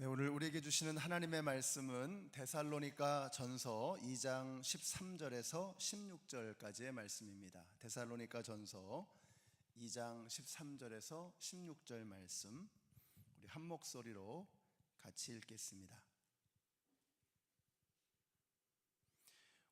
네, 오늘 우리에게 주시는 하나님의 말씀은 데살로니가 전서 2장 13절에서 16절까지의 말씀입니다. 데살로니가 전서 2장 13절에서 16절 말씀 우리 한 목소리로 같이 읽겠습니다.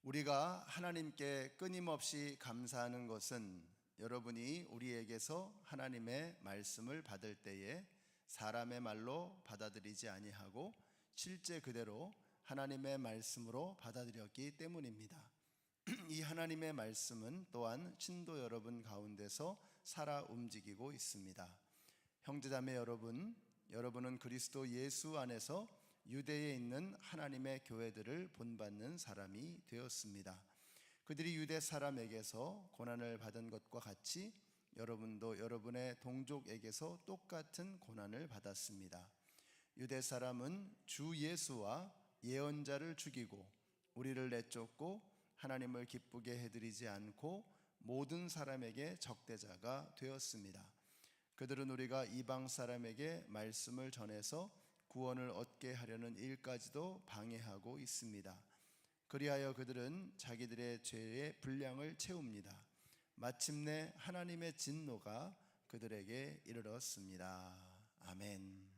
우리가 하나님께 끊임없이 감사하는 것은 여러분이 우리에게서 하나님의 말씀을 받을 때에 사람의 말로 받아들이지 아니하고 실제 그대로 하나님의 말씀으로 받아들였기 때문입니다. 이 하나님의 말씀은 또한 신도 여러분 가운데서 살아 움직이고 있습니다. 형제자매 여러분, 여러분은 그리스도 예수 안에서 유대에 있는 하나님의 교회들을 본받는 사람이 되었습니다. 그들이 유대 사람에게서 고난을 받은 것과 같이 여러분도 여러분의 동족에게서 똑같은 고난을 받았습니다. 유대 사람은 주 예수와 예언자를 죽이고 우리를 내쫓고 하나님을 기쁘게 해드리지 않고 모든 사람에게 적대자가 되었습니다. 그들은 우리가 이방 사람에게 말씀을 전해서 구원을 얻게 하려는 일까지도 방해하고 있습니다. 그리하여 그들은 자기들의 죄의 분량을 채웁니다. 마침내 하나님의 진노가 그들에게 이르렀습니다. 아멘.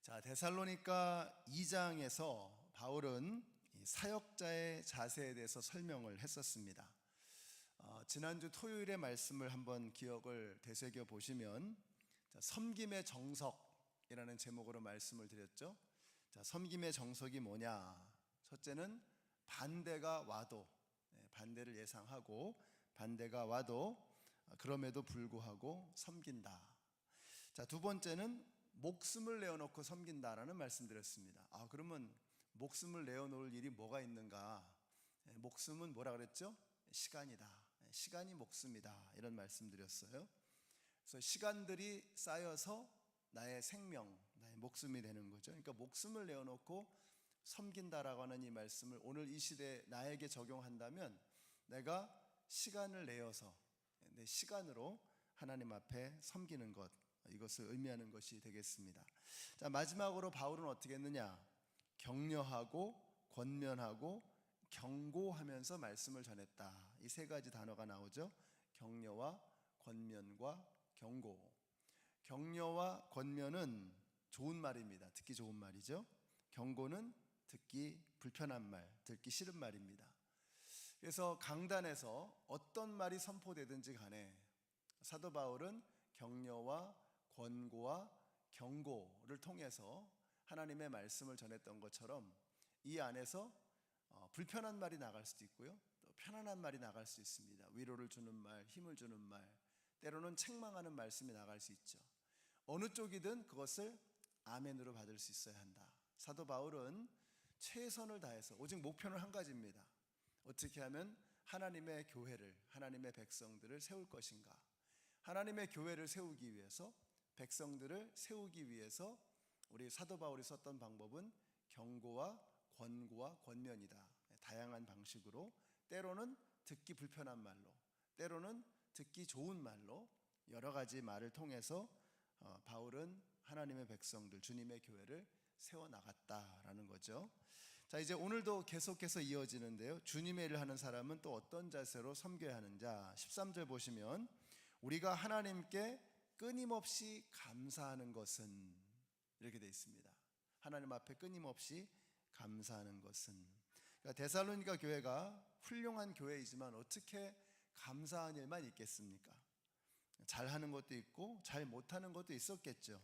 자, 데살로니가 2장에서 바울은 사역자의 자세에 대해서 설명을 했었습니다. 어, 지난주 토요일의 말씀을 한번 기억을 되새겨 보시면 자, 섬김의 정석이라는 제목으로 말씀을 드렸죠. 자, 섬김의 정석이 뭐냐? 첫째는 반대가 와도 네, 반대를 예상하고 반대가 와도 그럼에도 불구하고 섬긴다. 자, 두 번째는 목숨을 내어놓고 섬긴다라는 말씀드렸습니다. 아, 그러면 목숨을 내어놓을 일이 뭐가 있는가? 네, 목숨은 뭐라 그랬죠? 시간이다. 네, 시간이 목숨이다. 이런 말씀드렸어요. 그래서 시간들이 쌓여서 나의 생명, 나의 목숨이 되는 거죠. 그러니까 목숨을 내어놓고 섬긴다라고 하는 이 말씀을 오늘 이 시대에 나에게 적용한다면 내가 시간을 내어서 내 시간으로 하나님 앞에 섬기는 것 이것을 의미하는 것이 되겠습니다. 자, 마지막으로 바울은 어떻게 했느냐? 격려하고 권면하고 경고하면서 말씀을 전했다. 이 세 가지 단어가 나오죠. 격려와 권면과 경고. 격려와 권면은 좋은 말입니다. 듣기 좋은 말이죠. 경고는 듣기 불편한 말, 듣기 싫은 말입니다. 그래서 강단에서 어떤 말이 선포되든지 간에 사도 바울은 격려와 권고와 경고를 통해서 하나님의 말씀을 전했던 것처럼 이 안에서 어, 불편한 말이 나갈 수도 있고요. 또 편안한 말이 나갈 수 있습니다. 위로를 주는 말, 힘을 주는 말, 때로는 책망하는 말씀이 나갈 수 있죠. 어느 쪽이든 그것을 아멘으로 받을 수 있어야 한다. 사도 바울은 최선을 다해서 오직 목표는 한 가지입니다. 어떻게 하면 하나님의 교회를 하나님의 백성들을 세울 것인가? 하나님의 교회를 세우기 위해서 백성들을 세우기 위해서 우리 사도 바울이 썼던 방법은 경고와 권고와 권면이다. 다양한 방식으로 때로는 듣기 불편한 말로 때로는 듣기 좋은 말로 여러 가지 말을 통해서 어, 바울은 하나님의 백성들 주님의 교회를 세워 나갔다라는 거죠. 자, 이제 오늘도 계속해서 이어지는데요. 주님의 일을 하는 사람은 또 어떤 자세로 섬겨야 하는지 13절 보시면 우리가 하나님께 끊임없이 감사하는 것은 이렇게 되어 있습니다. 하나님 앞에 끊임없이 감사하는 것은 그러니까 데살로니가 교회가 훌륭한 교회이지만 어떻게 감사한 일만 있겠습니까? 잘하는 것도 있고 잘 못하는 것도 있었겠죠.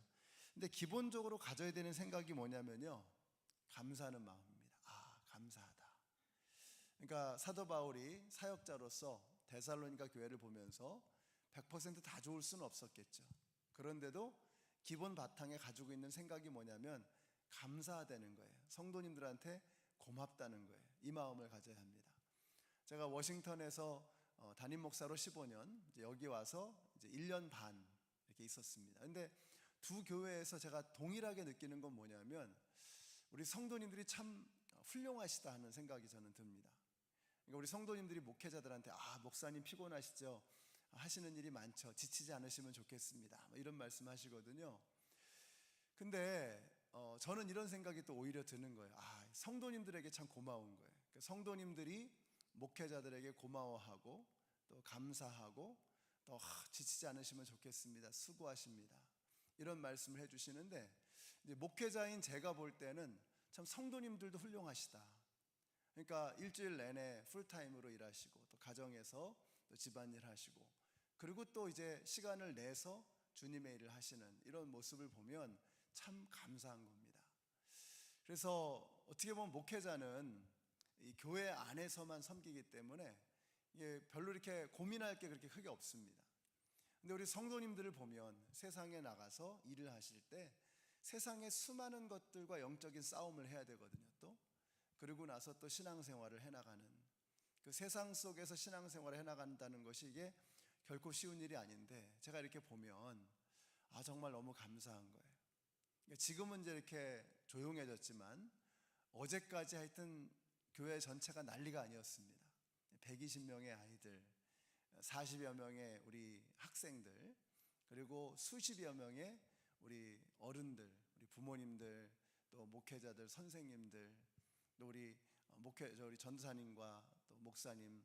근데 기본적으로 가져야 되는 생각이 뭐냐면요. 감사하는 마음입니다. 아, 감사하다. 그러니까 사도 바울이 사역자로서 데살로니가 교회를 보면서 100%다 좋을 수는 없었겠죠. 그런데도 기본 바탕에 가지고 있는 생각이 뭐냐면 감사하다는 거예요. 성도님들한테 고맙다는 거예요. 이 마음을 가져야 합니다. 제가 워싱턴에서 어, 담임 목사로 15년, 여기 와서 이제 1년 반 이렇게 있었습니다. 근데 두 교회에서 제가 동일하게 느끼는 건 뭐냐면 우리 성도님들이 참 훌륭하시다 하는 생각이 저는 듭니다. 그러니까 우리 성도님들이 목회자들한테 아 목사님 피곤하시죠? 하시는 일이 많죠. 지치지 않으시면 좋겠습니다. 뭐 이런 말씀 하시거든요. 근데 어, 저는 이런 생각이 또 오히려 드는 거예요. 아, 성도님들에게 참 고마운 거예요. 그 성도님들이 목회자들에게 고마워하고 또 감사하고 또 아, 지치지 않으시면 좋겠습니다. 수고하십니다. 이런 말씀을 해주시는데 목회자인 제가 볼 때는 참 성도님들도 훌륭하시다. 그러니까 일주일 내내 풀타임으로 일하시고 또 가정에서 또 집안일 하시고 그리고 또 이제 시간을 내서 주님의 일을 하시는 이런 모습을 보면 참 감사한 겁니다. 그래서 어떻게 보면 목회자는 이 교회 안에서만 섬기기 때문에 이게 별로 이렇게 고민할 게 그렇게 크게 없습니다. 근데 우리 성도님들을 보면 세상에 나가서 일을 하실 때 세상의 수많은 것들과 영적인 싸움을 해야 되거든요. 또 그리고 나서 또 신앙생활을 해나가는 그 세상 속에서 신앙생활을 해나간다는 것이 이게 결코 쉬운 일이 아닌데 제가 이렇게 보면 아 정말 너무 감사한 거예요. 그러니까 지금은 이제 이렇게 조용해졌지만 어제까지 하여튼 교회 전체가 난리가 아니었습니다. 120명의 아이들, 40여 명의 우리 학생들, 그리고 수십여 명의 우리 어른들, 우리 부모님들, 또 목회자들, 선생님들, 또 우리 목회, 저 우리 전사님과 또 목사님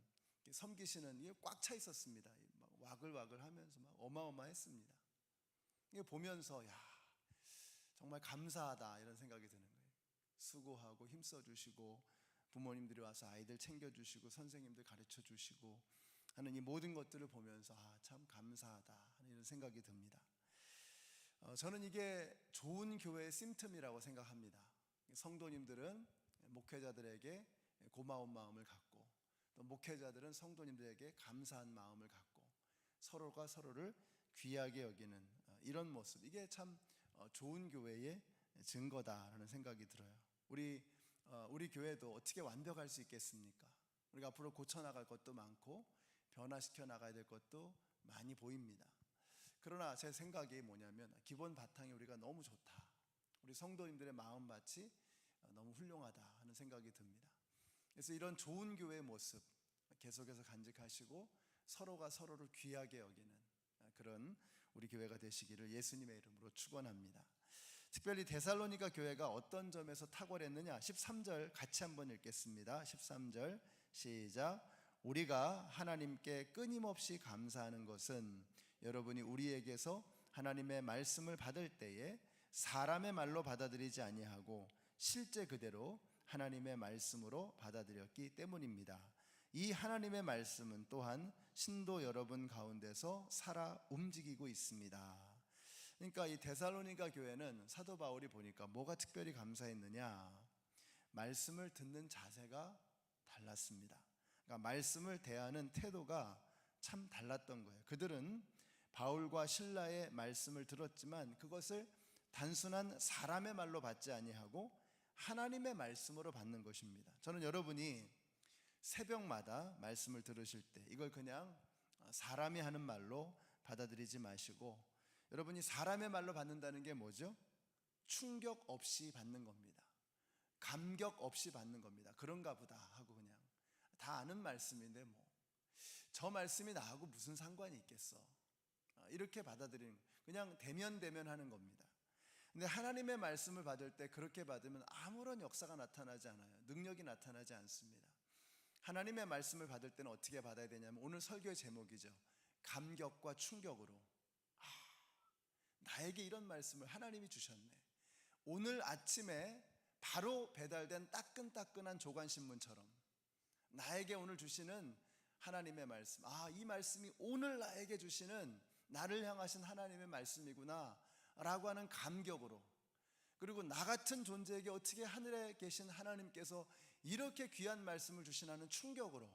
섬기시는 이게 꽉 차 있었습니다. 막 와글와글 하면서 막 어마어마했습니다. 이게 보면서 야 정말 감사하다 이런 생각이 드는 거예요. 수고하고 힘써 주시고 부모님들이 와서 아이들 챙겨 주시고 선생님들 가르쳐 주시고 하는 이 모든 것들을 보면서 아, 참 감사하다 하는 이런 생각이 듭니다. 어, 저는 이게 좋은 교회의 심틈이라고 생각합니다. 성도님들은 목회자들에게 고마운 마음을 갖고 또 목회자들은 성도님들에게 감사한 마음을 갖고 서로가 서로를 귀하게 여기는 어, 이런 모습 이게 참 어, 좋은 교회의 증거다라는 생각이 들어요. 우리 어, 우리 교회도 어떻게 완벽할 수 있겠습니까? 우리가 앞으로 고쳐 나갈 것도 많고 변화시켜 나가야 될 것도 많이 보입니다. 그러나 제 생각이 뭐냐면 기본 바탕이 우리가 너무 좋다. 우리 성도님들의 마음밭이 너무 훌륭하다 하는 생각이 듭니다. 그래서 이런 좋은 교회의 모습 계속해서 간직하시고 서로가 서로를 귀하게 여기는 그런 우리 교회가 되시기를 예수님의 이름으로 축원합니다. 특별히 데살로니가 교회가 어떤 점에서 탁월했느냐 13절 같이 한번 읽겠습니다. 13절 시작 우리가 하나님께 끊임없이 감사하는 것은 여러분이 우리에게서 하나님의 말씀을 받을 때에 사람의 말로 받아들이지 아니하고 실제 그대로 하나님의 말씀으로 받아들였기 때문입니다. 이 하나님의 말씀은 또한 신도 여러분 가운데서 살아 움직이고 있습니다. 그러니까 이 데살로니가 교회는 사도 바울이 보니까 뭐가 특별히 감사했느냐? 말씀을 듣는 자세가 달랐습니다. 그러니까 말씀을 대하는 태도가 참 달랐던 거예요. 그들은 바울과 신라의 말씀을 들었지만 그것을 단순한 사람의 말로 받지 아니하고 하나님의 말씀으로 받는 것입니다. 저는 여러분이 새벽마다 말씀을 들으실 때 이걸 그냥 사람이 하는 말로 받아들이지 마시고 여러분이 사람의 말로 받는다는 게 뭐죠? 충격 없이 받는 겁니다. 감격 없이 받는 겁니다. 그런가 보다 다 아는 말씀인데 뭐 저 말씀이 나하고 무슨 상관이 있겠어? 이렇게 받아들이는 그냥 대면 대면 하는 겁니다. 근데 하나님의 말씀을 받을 때 그렇게 받으면 아무런 역사가 나타나지 않아요. 능력이 나타나지 않습니다. 하나님의 말씀을 받을 때는 어떻게 받아야 되냐면 오늘 설교의 제목이죠. 감격과 충격으로. 아, 나에게 이런 말씀을 하나님이 주셨네. 오늘 아침에 바로 배달된 따끈따끈한 조간신문처럼 나에게 오늘 주시는 하나님의 말씀. 아, 이 말씀이 오늘 나에게 주시는 나를 향하신 하나님의 말씀이구나. 라고 하는 감격으로 그리고 나 같은 존재에게 어떻게 하늘에 계신 하나님께서 이렇게 귀한 말씀을 주시나는 충격으로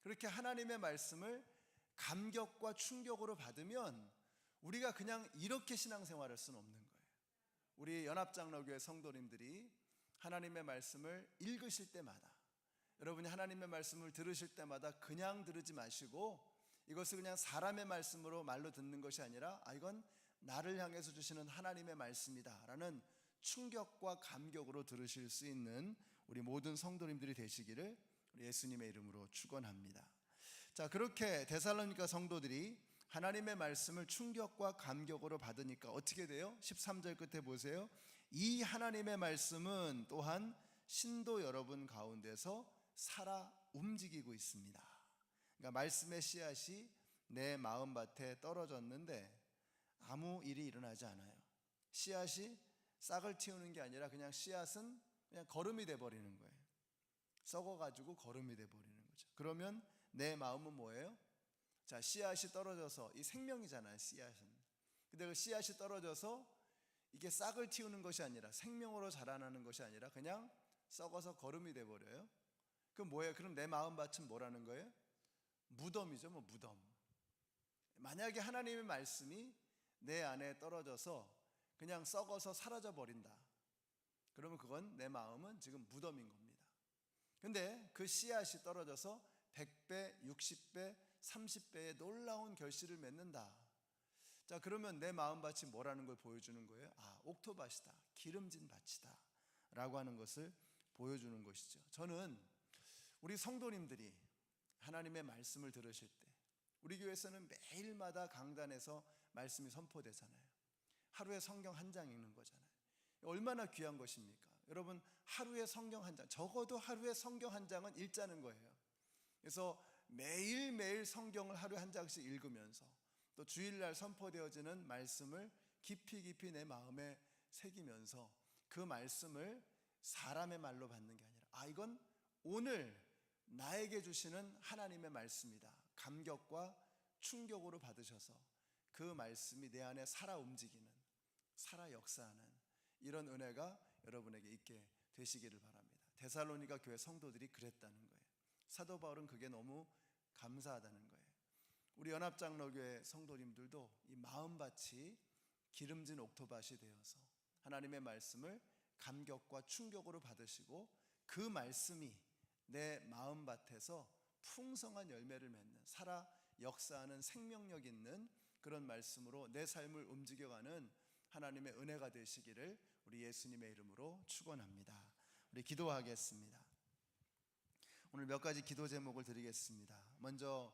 그렇게 하나님의 말씀을 감격과 충격으로 받으면 우리가 그냥 이렇게 신앙생활할 수는 없는 거예요. 우리 연합장로교회 성도님들이 하나님의 말씀을 읽으실 때마다 여러분이 하나님의 말씀을 들으실 때마다 그냥 들으지 마시고 이것을 그냥 사람의 말씀으로 말로 듣는 것이 아니라 아 이건 나를 향해서 주시는 하나님의 말씀이다라는 충격과 감격으로 들으실 수 있는 우리 모든 성도님들이 되시기를 예수님의 이름으로 축원합니다. 자, 그렇게 데살로니가 성도들이 하나님의 말씀을 충격과 감격으로 받으니까 어떻게 돼요? 13절 끝에 보세요. 이 하나님의 말씀은 또한 신도 여러분 가운데서 살아 움직이고 있습니다. 그러니까 말씀의 씨앗이 내 마음밭에 떨어졌는데 아무 일이 일어나지 않아요. 씨앗이 싹을 틔우는 게 아니라 그냥 씨앗은 그냥 거름이 돼 버리는 거예요. 썩어 가지고 거름이 돼 버리는 거죠. 그러면 내 마음은 뭐예요? 자, 씨앗이 떨어져서 이 생명이잖아요, 씨앗은. 근데 그 씨앗이 떨어져서 이게 싹을 틔우는 것이 아니라 생명으로 자라나는 것이 아니라 그냥 썩어서 거름이 돼 버려요. 그럼 뭐예요? 그럼 내 마음밭은 뭐라는 거예요? 무덤이죠, 뭐 무덤. 만약에 하나님의 말씀이 내 안에 떨어져서 그냥 썩어서 사라져 버린다. 그러면 그건 내 마음은 지금 무덤인 겁니다. 근데 그 씨앗이 떨어져서 100배, 60배, 30배의 놀라운 결실을 맺는다. 자, 그러면 내 마음밭이 뭐라는 걸 보여주는 거예요? 아, 옥토밭이다. 기름진 밭이다. 라고 하는 것을 보여주는 것이죠. 저는 우리 성도님들이 하나님의 말씀을 들으실 때 우리 교회에서는 매일마다 강단에서 말씀이 선포되잖아요. 하루에 성경 한 장 읽는 거잖아요. 얼마나 귀한 것입니까? 여러분, 하루에 성경 한 장, 적어도 하루에 성경 한 장은 읽자는 거예요. 그래서 매일매일 성경을 하루에 한 장씩 읽으면서 또 주일날 선포되어지는 말씀을 깊이 깊이 내 마음에 새기면서 그 말씀을 사람의 말로 받는 게 아니라 아 이건 오늘 나에게 주시는 하나님의 말씀이다. 감격과 충격으로 받으셔서 그 말씀이 내 안에 살아 움직이는 살아 역사하는 이런 은혜가 여러분에게 있게 되시기를 바랍니다. 데살로니가 교회 성도들이 그랬다는 거예요. 사도 바울은 그게 너무 감사하다는 거예요. 우리 연합장로교회 성도님들도 이 마음밭이 기름진 옥토밭이 되어서 하나님의 말씀을 감격과 충격으로 받으시고 그 말씀이 내 마음밭에서 풍성한 열매를 맺는 살아 역사하는 생명력 있는 그런 말씀으로 내 삶을 움직여가는 하나님의 은혜가 되시기를 우리 예수님의 이름으로 축원합니다. 우리 기도하겠습니다. 오늘 몇 가지 기도 제목을 드리겠습니다. 먼저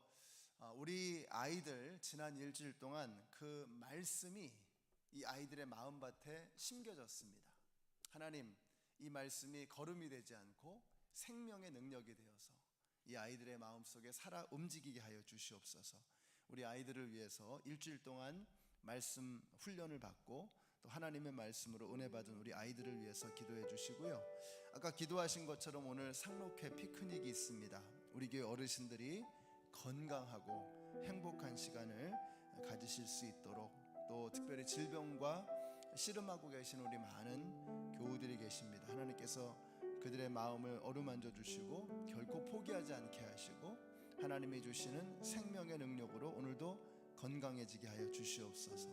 어, 우리 아이들 지난 일주일 동안 그 말씀이 이 아이들의 마음밭에 심겨졌습니다. 하나님, 이 말씀이 거름이 되지 않고 생명의 능력이 되어서 이 아이들의 마음속에 살아 움직이게 하여 주시옵소서. 우리 아이들을 위해서 일주일 동안 말씀 훈련을 받고 또 하나님의 말씀으로 은혜 받은 우리 아이들을 위해서 기도해 주시고요. 아까 기도하신 것처럼 오늘 상록회 피크닉이 있습니다. 우리 교회 어르신들이 건강하고 행복한 시간을 가지실 수 있도록 또 특별히 질병과 씨름하고 계신 우리 많은 교우들이 계십니다. 하나님께서 그들의 마음을 어루만져 주시고 결코 포기하지 않게 하시고 하나님이 주시는 생명의 능력으로 오늘도 건강해지게 하여 주시옵소서.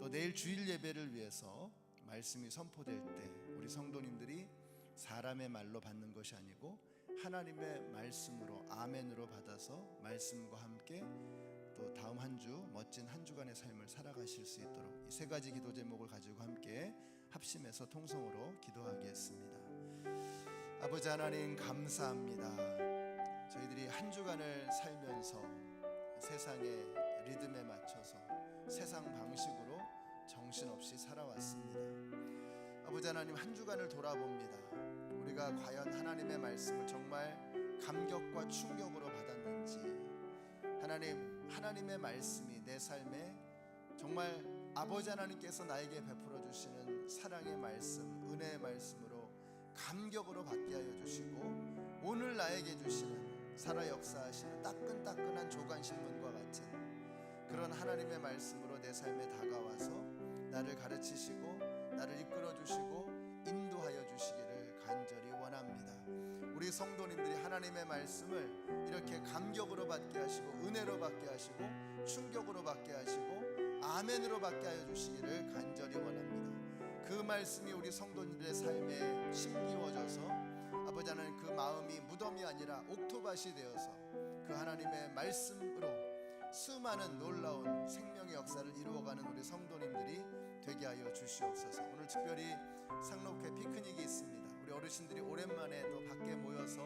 또 내일 주일 예배를 위해서 말씀이 선포될 때 우리 성도님들이 사람의 말로 받는 것이 아니고 하나님의 말씀으로 아멘으로 받아서 말씀과 함께 또 다음 한 주 멋진 한 주간의 삶을 살아가실 수 있도록 이 세 가지 기도 제목을 가지고 함께 합심해서 통성으로 기도하겠습니다. 아버지 하나님 감사합니다. 저희들이 한 주간을 살면서 세상의 리듬에 맞춰서 세상 방식으로 정신없이 살아왔습니다. 아버지 하나님 한 주간을 돌아봅니다. 우리가 과연 하나님의 말씀을 정말 감격과 충격으로 받았는지 하나님 하나님의 말씀이 내 삶에 정말 아버지 하나님께서 나에게 베풀어 주시는 사랑의 말씀, 은혜의 말씀으로 감격으로 받게 하여 주시고 오늘 나에게 주시는 살아 역사하시는 따끈따끈한 조간 신문과 같은 그런 하나님의 말씀으로 내 삶에 다가와서 나를 가르치시고 나를 이끌어 주시고 인도하여 주시기를 간절히 원합니다. 우리 성도님들이 하나님의 말씀을 이렇게 감격으로 받게 하시고 은혜로 받게 하시고 충격으로 받게 하시고 아멘으로 받게 하여 주시기를 간절히 원합니다. 그 말씀이 우리 성도님들의 삶에 심기워져서 아버지 하나님 그 마음이 무덤이 아니라 옥토밭이 되어서 그 하나님의 말씀으로 수많은 놀라운 생명의 역사를 이루어가는 우리 성도님들이 되게 하여 주시옵소서. 오늘 특별히 상록회 피크닉이 있습니다. 우리 어르신들이 오랜만에 또 밖에 모여서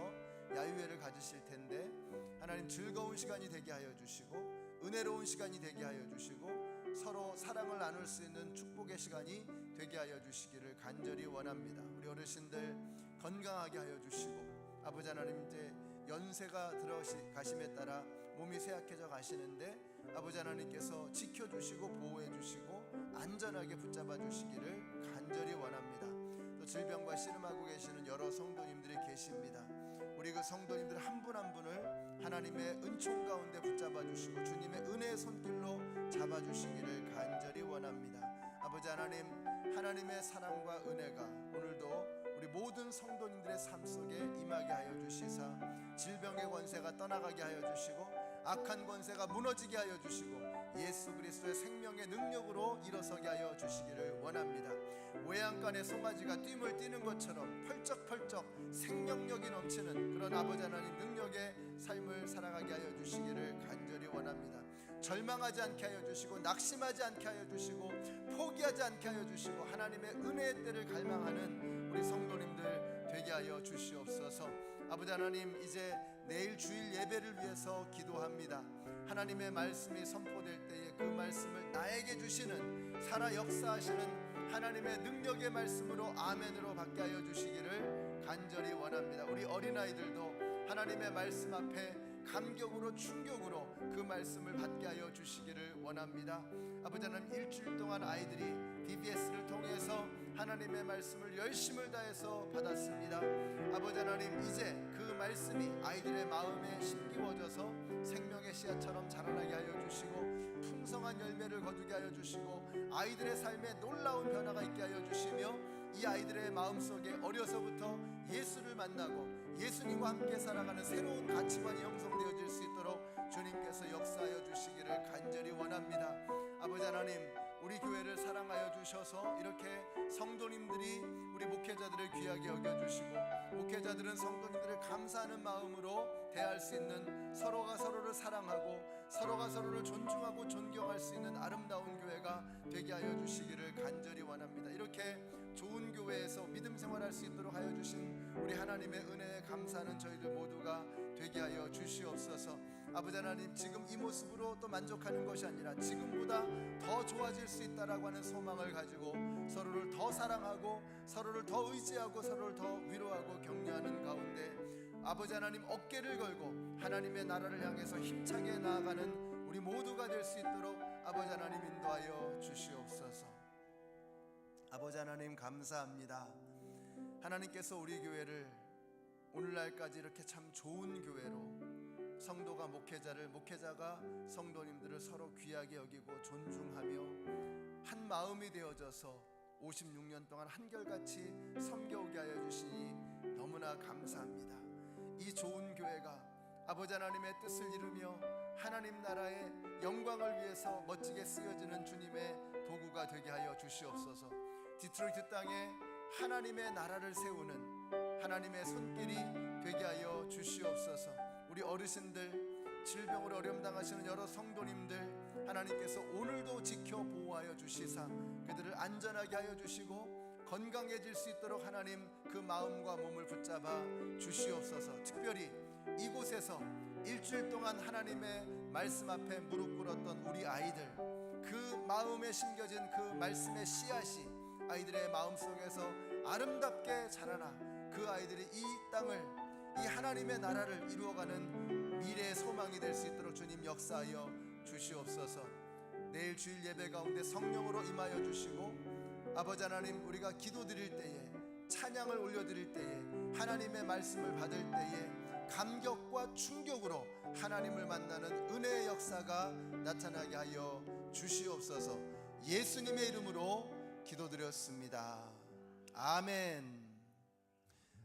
야유회를 가지실 텐데 하나님 즐거운 시간이 되게 하여 주시고 은혜로운 시간이 되게 하여 주시고 서로 사랑을 나눌 수 있는 축복의 시간이 되게 하여 주시기를 간절히 원합니다. 우리 어르신들 건강하게 하여 주시고 아버지 하나님 이제 연세가 들어가심에 따라 몸이 쇠약해져 가시는데 아버지 하나님께서 지켜주시고 보호해 주시고 안전하게 붙잡아 주시기를 간절히 원합니다. 또 질병과 씨름하고 계시는 여러 성도님들이 계십니다. 우리 그 성도님들 한 분한 분을 하나님의 은총 가운데 붙잡아 주시고 주님의 은혜의 손길로 잡아 주시기를 간절히 원합니다. 아버지 하나님, 하나님의 사랑과 은혜가 오늘도 우리 모든 성도님들의 삶 속에 임하게 하여 주시사 질병의 권세가 떠나가게 하여 주시고 악한 권세가 무너지게 하여 주시고 예수 그리스도의 생명의 능력으로 일어서게 하여 주시기를 원합니다. 외양간의 송아지가 뛰물 뛰는 것처럼 펄쩍펄쩍 생명력이 넘치는 그런 아버지 하나님 능력의 삶을 살아가게 하여 주시기를 간절히 원합니다. 절망하지 않게 하여 주시고 낙심하지 않게 하여 주시고 포기하지 않게 하여 주시고 하나님의 은혜의 때를 갈망하는 우리 성도님들 되게 하여 주시옵소서. 아버지 하나님 이제 내일 주일 예배를 위해서 기도합니다. 하나님의 말씀이 선포될 때에 그 말씀을 나에게 주시는 살아 역사하시는 하나님의 능력의 말씀으로 아멘으로 받게 하여 주시기를 간절히 원합니다. 우리 어린아이들도 하나님의 말씀 앞에 감격으로 충격으로 그 말씀을 받게 하여 주시기를 원합니다. 아버지 하나님 일주일 동안 아이들이 DBS를 통해서 하나님의 말씀을 열심을 다해서 받았습니다. 아버지 하나님 이제 그 말씀이 아이들의 마음에 심기워져서 생명의 씨앗처럼 자라나게 하여 주시고 풍성한 열매를 거두게 하여 주시고 아이들의 삶에 놀라운 변화가 있게 하여 주시며 이 아이들의 마음속에 어려서부터 예수를 만나고 예수님과 함께 살아가는 새로운 가치관이 형성되어질 수 있도록 주님께서 역사하여 주시기를 간절히 원합니다. 아버지 하나님 우리 교회를 사랑하여 주셔서 이렇게 성도님들이 우리 목회자들을 귀하게 여겨 주시고 목회자들은 성도님들을 감사하는 마음으로 대할 수 있는 서로가 서로를 사랑하고 서로가 서로를 존중하고 존경할 수 있는 아름다운 교회가 되게 하여 주시기를 간절히 원합니다. 이렇게 좋은 교회에서 믿음 생활할 수 있도록 하여 주신 우리 하나님의 은혜에 감사하는 저희들 모두가 되게 하여 주시옵소서. 아버지 하나님 지금 이 모습으로 또 만족하는 것이 아니라 지금보다 더 좋아질 수 있다라고 하는 소망을 가지고 서로를 더 사랑하고 서로를 더 의지하고 서로를 더 위로하고 격려하는 가운데 아버지 하나님 어깨를 걸고 하나님의 나라를 향해서 힘차게 나아가는 우리 모두가 될 수 있도록 아버지 하나님 인도하여 주시옵소서. 아버지 하나님 감사합니다. 하나님께서 우리 교회를 오늘날까지 이렇게 참 좋은 교회로 성도가 목회자를 목회자가 성도님들을 서로 귀하게 여기고 존중하며 한 마음이 되어져서 56년 동안 한결같이 섬겨오게 하여 주시니 너무나 감사합니다. 이 좋은 교회가 아버지 하나님의 뜻을 이루며 하나님 나라의 영광을 위해서 멋지게 쓰여지는 주님의 도구가 되게 하여 주시옵소서. 디트로이트 땅에 하나님의 나라를 세우는 하나님의 손길이 되게 하여 주시옵소서. 우리 어르신들 질병으로 어려움 당하시는 여러 성도님들 하나님께서 오늘도 지켜 보호하여 주시사 그들을 안전하게 하여 주시고 건강해질 수 있도록 하나님 그 마음과 몸을 붙잡아 주시옵소서. 특별히 이곳에서 일주일 동안 하나님의 말씀 앞에 무릎 꿇었던 우리 아이들 그 마음에 심겨진 그 말씀의 씨앗이 아이들의 마음 속에서 아름답게 자라나 그 아이들이 이 땅을 이 하나님의 나라를 이루어가는 미래의 소망이 될 수 있도록 주님 역사하여 주시옵소서. 내일 주일 예배 가운데 성령으로 임하여 주시고 아버지 하나님 우리가 기도드릴 때에 찬양을 올려드릴 때에 하나님의 말씀을 받을 때에 감격과 충격으로 하나님을 만나는 은혜의 역사가 나타나게 하여 주시옵소서. 예수님의 이름으로 기도드렸습니다. 아멘.